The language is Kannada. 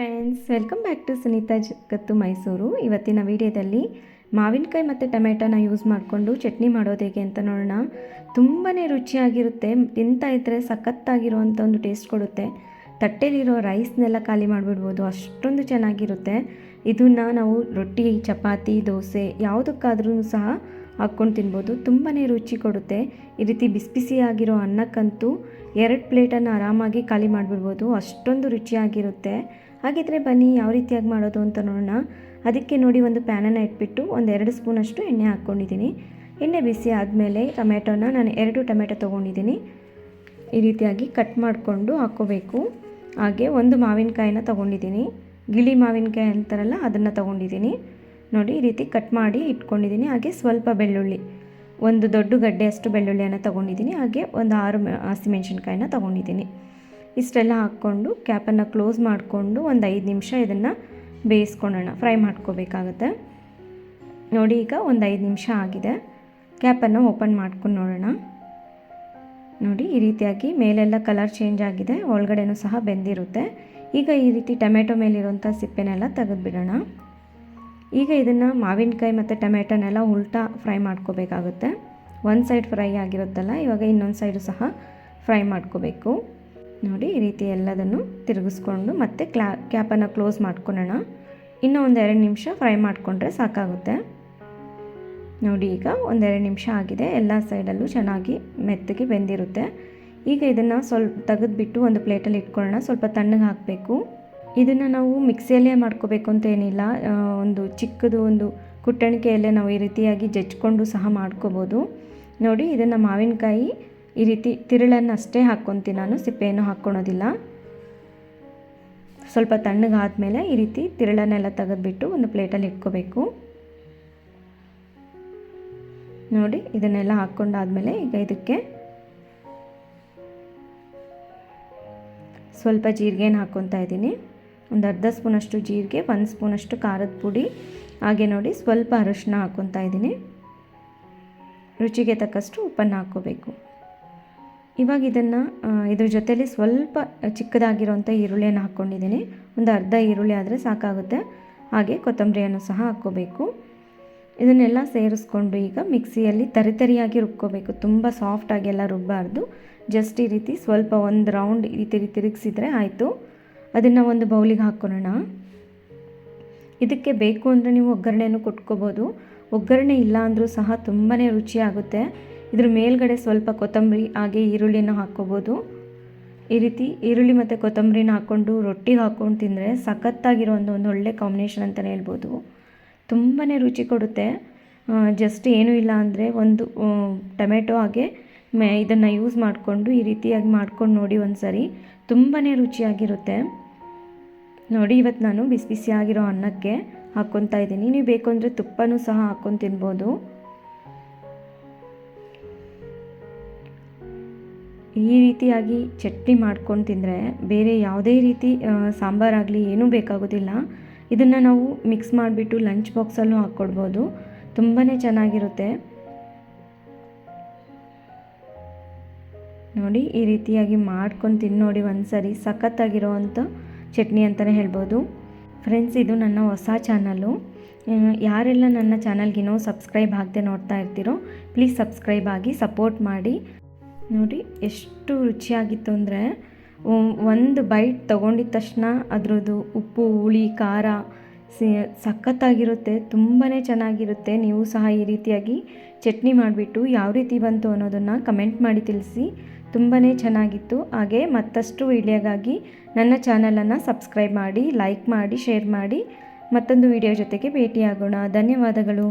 Friends welcome back to Sunita ಜಗತ್ತು ಮೈಸೂರು ಇವತ್ತಿನ ವಿಡಿಯೋದಲ್ಲಿ ಮಾವಿನಕಾಯಿ ಮತ್ತು ಟೊಮೆಟೊನ ಯೂಸ್ ಮಾಡಿಕೊಂಡು ಚಟ್ನಿ ಮಾಡೋದು ಹೇಗೆ ಅಂತ ನೋಡೋಣ. ತುಂಬಾ ರುಚಿಯಾಗಿರುತ್ತೆ. ತಿಂತಾ ಇದ್ದರೆ ಸಖತ್ತಾಗಿರುವಂಥ ಒಂದು ಟೇಸ್ಟ್ ಕೊಡುತ್ತೆ. ತಟ್ಟೆಲಿರೋ ರೈಸ್ನೆಲ್ಲ ಖಾಲಿ ಮಾಡಿಬಿಡ್ಬೋದು. ಅಷ್ಟೊಂದು ಚೆನ್ನಾಗಿರುತ್ತೆ. ಇದನ್ನು ನಾವು ರೊಟ್ಟಿ, ಚಪಾತಿ, ದೋಸೆ ಯಾವುದಕ್ಕಾದ್ರೂ ಸಹ ಹಾಕ್ಕೊಂಡು ತಿನ್ಬೋದು. ತುಂಬಾ ರುಚಿ ಕೊಡುತ್ತೆ. ಈ ರೀತಿ ಬಿಸಿ ಬಿಸಿಯಾಗಿರೋ ಅನ್ನಕ್ಕಂತೂ ಎರಡು ಪ್ಲೇಟನ್ನು ಆರಾಮಾಗಿ ಖಾಲಿ ಮಾಡಿಬಿಡ್ಬೋದು. ಅಷ್ಟೊಂದು ರುಚಿಯಾಗಿರುತ್ತೆ. ಹಾಗಿದ್ರೆ ಬನ್ನಿ, ಯಾವ ರೀತಿಯಾಗಿ ಮಾಡೋದು ಅಂತ ನೋಡೋಣ. ಅದಕ್ಕೆ ನೋಡಿ ಒಂದು ಪ್ಯಾನನ್ನು ಇಟ್ಬಿಟ್ಟು ಒಂದು ಎರಡು ಸ್ಪೂನಷ್ಟು ಎಣ್ಣೆ ಹಾಕ್ಕೊಂಡಿದ್ದೀನಿ. ಎಣ್ಣೆ ಬಿಸಿ ಆದಮೇಲೆ ಟೊಮೆಟೊನ ನಾನು ಎರಡು ಟೊಮೆಟೊ ತೊಗೊಂಡಿದ್ದೀನಿ. ಈ ರೀತಿಯಾಗಿ ಕಟ್ ಮಾಡಿಕೊಂಡು ಹಾಕ್ಕೋಬೇಕು ಹಾಗೆ ಒಂದು ಮಾವಿನಕಾಯಿನ ತೊಗೊಂಡಿದ್ದೀನಿ. ಗಿಳಿ ಮಾವಿನಕಾಯಿ ಅಂತಾರಲ್ಲ, ಅದನ್ನು ತೊಗೊಂಡಿದ್ದೀನಿ. ನೋಡಿ, ಈ ರೀತಿ ಕಟ್ ಮಾಡಿ ಇಟ್ಕೊಂಡಿದ್ದೀನಿ. ಹಾಗೆ ಸ್ವಲ್ಪ ಬೆಳ್ಳುಳ್ಳಿ, ಒಂದು ದೊಡ್ಡ ಗಡ್ಡೆಯಷ್ಟು ಬೆಳ್ಳುಳ್ಳಿಯನ್ನು ತೊಗೊಂಡಿದ್ದೀನಿ. ಹಾಗೆ ಒಂದು ಆರು ಹಸಿಮೆಣ್ಸಿನ್ಕಾಯಿನ ತೊಗೊಂಡಿದ್ದೀನಿ. ಇಷ್ಟೆಲ್ಲ ಹಾಕ್ಕೊಂಡು ಕ್ಯಾಪನ್ನು ಕ್ಲೋಸ್ ಮಾಡಿಕೊಂಡು ಒಂದು ಐದು ನಿಮಿಷ ಇದನ್ನು ಬೇಯಿಸ್ಕೊಳ್ಳೋಣ. ಫ್ರೈ ಮಾಡ್ಕೋಬೇಕಾಗತ್ತೆ. ನೋಡಿ ಈಗ ಒಂದು ಐದು ನಿಮಿಷ ಆಗಿದೆ. ಕ್ಯಾಪನ್ನು ಓಪನ್ ಮಾಡ್ಕೊಂಡು ನೋಡೋಣ. ನೋಡಿ, ಈ ರೀತಿಯಾಗಿ ಮೇಲೆಲ್ಲ ಕಲರ್ ಚೇಂಜ್ ಆಗಿದೆ. ಒಳಗಡೆನೂ ಸಹ ಬೆಂದಿರುತ್ತೆ. ಈಗ ಈ ರೀತಿ ಟೊಮೆಟೊ ಮೇಲಿರುವಂಥ ಸಿಪ್ಪೆನೆಲ್ಲ ತೆಗೆದುಬಿಡೋಣ. ಈಗ ಇದನ್ನು ಮಾವಿನಕಾಯಿ ಮತ್ತು ಟೊಮೆಟೊನೆಲ್ಲ ಉಲ್ಟಾ ಫ್ರೈ ಮಾಡ್ಕೋಬೇಕಾಗುತ್ತೆ. ಒಂದು ಸೈಡ್ ಫ್ರೈ ಆಗಿರುತ್ತಲ್ಲ, ಇವಾಗ ಇನ್ನೊಂದು ಸೈಡು ಸಹ ಫ್ರೈ ಮಾಡ್ಕೋಬೇಕು. ನೋಡಿ ಈ ರೀತಿ ಎಲ್ಲದನ್ನು ತಿರುಗಿಸ್ಕೊಂಡು ಮತ್ತೆ ಕ್ಲಾ ಕ್ಯಾಪನ್ನು ಕ್ಲೋಸ್ ಮಾಡ್ಕೊಳ್ಳೋಣ. ಇನ್ನೂ ಒಂದು ಎರಡು ನಿಮಿಷ ಫ್ರೈ ಮಾಡಿಕೊಂಡ್ರೆ ಸಾಕಾಗುತ್ತೆ. ನೋಡಿ ಈಗ ಒಂದೆರಡು ನಿಮಿಷ ಆಗಿದೆ. ಎಲ್ಲ ಸೈಡಲ್ಲೂ ಚೆನ್ನಾಗಿ ಮೆತ್ತಗೆ ಬೆಂದಿರುತ್ತೆ. ಈಗ ಇದನ್ನು ಸ್ವಲ್ಪ ತೆಗೆದುಬಿಟ್ಟು ಒಂದು ಪ್ಲೇಟಲ್ಲಿ ಇಟ್ಕೊಳ್ಳೋಣ. ಸ್ವಲ್ಪ ತಣ್ಣಗೆ ಹಾಕಬೇಕು. ಇದನ್ನು ನಾವು ಮಿಕ್ಸಿಯಲ್ಲೇ ಮಾಡ್ಕೋಬೇಕು ಅಂತ ಏನಿಲ್ಲ. ಒಂದು ಚಿಕ್ಕದು ಒಂದು ಕುಟ್ಟಣಿಕೆಯಲ್ಲೇ ನಾವು ಈ ರೀತಿಯಾಗಿ ಜಜ್ಕೊಂಡು ಸಹ ಮಾಡ್ಕೋಬೋದು. ನೋಡಿ ಇದನ್ನು ಮಾವಿನಕಾಯಿ ಈ ರೀತಿ ತಿರುಳನ್ನು ಅಷ್ಟೇ ಹಾಕ್ಕೊತೀನಿ ನಾನು, ಸಿಪ್ಪೆಯನ್ನು ಹಾಕ್ಕೊಳೋದಿಲ್ಲ. ಸ್ವಲ್ಪ ತಣ್ಣಗಾದ್ಮೇಲೆ ಈ ರೀತಿ ತಿರುಳನ್ನೆಲ್ಲ ತೆಗೆದುಬಿಟ್ಟು ಒಂದು ಪ್ಲೇಟಲ್ಲಿ ಇಟ್ಕೋಬೇಕು. ನೋಡಿ, ಇದನ್ನೆಲ್ಲ ಹಾಕ್ಕೊಂಡಾದಮೇಲೆ ಈಗ ಇದಕ್ಕೆ ಸ್ವಲ್ಪ ಜೀರಿಗೆನ ಹಾಕ್ಕೊತಾ ಇದ್ದೀನಿ. ಒಂದು ಅರ್ಧ ಸ್ಪೂನಷ್ಟು ಜೀರಿಗೆ, ಒಂದು ಸ್ಪೂನಷ್ಟು ಖಾರದ ಪುಡಿ, ಹಾಗೆ ನೋಡಿ ಸ್ವಲ್ಪ ಅರಶಿನ ಹಾಕ್ಕೊತಾ ಇದ್ದೀನಿ. ರುಚಿಗೆ ತಕ್ಕಷ್ಟು ಉಪ್ಪನ್ನು ಹಾಕ್ಕೋಬೇಕು. ಇವಾಗ ಇದನ್ನು ಇದ್ರ ಜೊತೆಯಲ್ಲಿ ಸ್ವಲ್ಪ ಚಿಕ್ಕದಾಗಿರೋವಂಥ ಈರುಳ್ಳಿಯನ್ನು ಹಾಕ್ಕೊಂಡಿದ್ದೀನಿ ಒಂದು ಅರ್ಧ ಈರುಳ್ಳಿ ಆದರೆ ಸಾಕಾಗುತ್ತೆ. ಹಾಗೆ ಕೊತ್ತಂಬರಿಯನ್ನು ಸಹ ಹಾಕ್ಕೋಬೇಕು. ಇದನ್ನೆಲ್ಲ ಸೇರಿಸ್ಕೊಂಡು ಈಗ ಮಿಕ್ಸಿಯಲ್ಲಿ ತರಿತರಿಯಾಗಿ ರುಬ್ಕೋಬೇಕು. ತುಂಬ ಸಾಫ್ಟಾಗೆಲ್ಲ ರುಬ್ಬಾರ್ದು. ಜಸ್ಟ್ ಈ ರೀತಿ ಸ್ವಲ್ಪ ಒಂದು ರೌಂಡ್ ಈ ರೀತಿ ತಿರುಗಿಸಿದ್ರೆ ಆಯಿತು. ಅದನ್ನು ಒಂದು ಬೌಲಿಗೆ ಹಾಕ್ಕೊಳ್ಳೋಣ. ಇದಕ್ಕೆ ಬೇಕು ಅಂದರೆ ನೀವು ಒಗ್ಗರಣೆಯನ್ನು ಕೊಟ್ಕೋಬೋದು. ಒಗ್ಗರಣೆ ಇಲ್ಲ ಅಂದರೂ ಸಹ ತುಂಬಾ ರುಚಿಯಾಗುತ್ತೆ. ಇದ್ರ ಮೇಲ್ಗಡೆ ಸ್ವಲ್ಪ ಕೊತ್ತಂಬರಿ, ಹಾಗೆ ಈರುಳ್ಳಿನ ಹಾಕ್ಕೋಬೋದು. ಈ ರೀತಿ ಈರುಳ್ಳಿ ಮತ್ತು ಕೊತ್ತಂಬರಿನ ಹಾಕ್ಕೊಂಡು ರೊಟ್ಟಿಗೆ ಹಾಕ್ಕೊಂಡು ತಿಂದರೆ ಸಖತ್ತಾಗಿರೋ ಒಂದು ಒಂದು ಒಳ್ಳೆ ಕಾಂಬಿನೇಷನ್ ಅಂತಲೇ ಹೇಳ್ಬೋದು. ತುಂಬಾ ರುಚಿ ಕೊಡುತ್ತೆ. ಜಸ್ಟ್ ಏನೂ ಇಲ್ಲ ಅಂದರೆ ಒಂದು ಟೊಮೆಟೊ ಹಾಗೆ ಮೆ, ಇದನ್ನು ಯೂಸ್ ಮಾಡಿಕೊಂಡು ಈ ರೀತಿಯಾಗಿ ಮಾಡ್ಕೊಂಡು ನೋಡಿ ಒಂದು ಸರಿ ತುಂಬಾ ರುಚಿಯಾಗಿರುತ್ತೆ. ನೋಡಿ ಇವತ್ತು ನಾನು ಬಿಸಿ ಬಿಸಿಯಾಗಿರೋ ಅನ್ನಕ್ಕೆ ಹಾಕ್ಕೊತಾ ಇದ್ದೀನಿ. ನೀವು ಬೇಕು ಅಂದರೆ ತುಪ್ಪನೂ ಸಹ ಹಾಕ್ಕೊಂಡು ತಿನ್ಬೋದು. ಈ ರೀತಿಯಾಗಿ ಚಟ್ನಿ ಮಾಡ್ಕೊಂಡು ತಿಂದರೆ ಬೇರೆ ಯಾವುದೇ ರೀತಿ ಸಾಂಬಾರಾಗಲಿ ಏನೂ ಬೇಕಾಗೋದಿಲ್ಲ. ಇದನ್ನು ನಾವು ಮಿಕ್ಸ್ ಮಾಡಿಬಿಟ್ಟು ಲಂಚ್ ಬಾಕ್ಸಲ್ಲೂ ಹಾಕ್ಕೊಡ್ಬೋದು. ತುಂಬಾ ಚೆನ್ನಾಗಿರುತ್ತೆ. ನೋಡಿ, ಈ ರೀತಿಯಾಗಿ ಮಾಡ್ಕೊಂಡು ತಿನ್ನೋಡಿ ಒಂದು ಸರಿ ಸಖತ್ತಾಗಿರೋವಂಥ ಚಟ್ನಿ ಅಂತಲೇ ಹೇಳ್ಬೋದು. ಫ್ರೆಂಡ್ಸ್ ಇದು ನನ್ನ ಹೊಸ ಚಾನಲ್ಲು ಯಾರೆಲ್ಲ ನನ್ನ ಚಾನಲ್ಗಿನೋ ಸಬ್ಸ್ಕ್ರೈಬ್ ಆಗದೆ ನೋಡ್ತಾ ಇರ್ತೀರೋ ಪ್ಲೀಸ್ ಸಬ್ಸ್ಕ್ರೈಬ್ ಆಗಿ ಸಪೋರ್ಟ್ ಮಾಡಿ. ನೋಡಿ, ಎಷ್ಟು ರುಚಿಯಾಗಿತ್ತು ಅಂದರೆ ಒಂದು ಬೈಟ್ ತೊಗೊಂಡಿದ ತಕ್ಷಣ ಅದರದ್ದು ಉಪ್ಪು, ಹುಳಿ, ಖಾರ ಸಖತ್ತಾಗಿರುತ್ತೆ ತುಂಬಾ ಚೆನ್ನಾಗಿರುತ್ತೆ. ನೀವು ಸಹ ಈ ರೀತಿಯಾಗಿ ಚಟ್ನಿ ಮಾಡಿಬಿಟ್ಟು ಯಾವ ರೀತಿ ಬಂತು ಅನ್ನೋದನ್ನು ಕಮೆಂಟ್ ಮಾಡಿ ತಿಳಿಸಿ. ತುಂಬಾ ಚೆನ್ನಾಗಿತ್ತು. ಹಾಗೆ ಮತ್ತಷ್ಟು ವಿಡಿಯೋಗಾಗಿ ನನ್ನ ಚಾನಲನ್ನು ಸಬ್ಸ್ಕ್ರೈಬ್ ಮಾಡಿ ಲೈಕ್ ಮಾಡಿ ಶೇರ್ ಮಾಡಿ. ಮತ್ತೊಂದು ವಿಡಿಯೋ ಜೊತೆಗೆ ಭೇಟಿಯಾಗೋಣ. ಧನ್ಯವಾದಗಳು.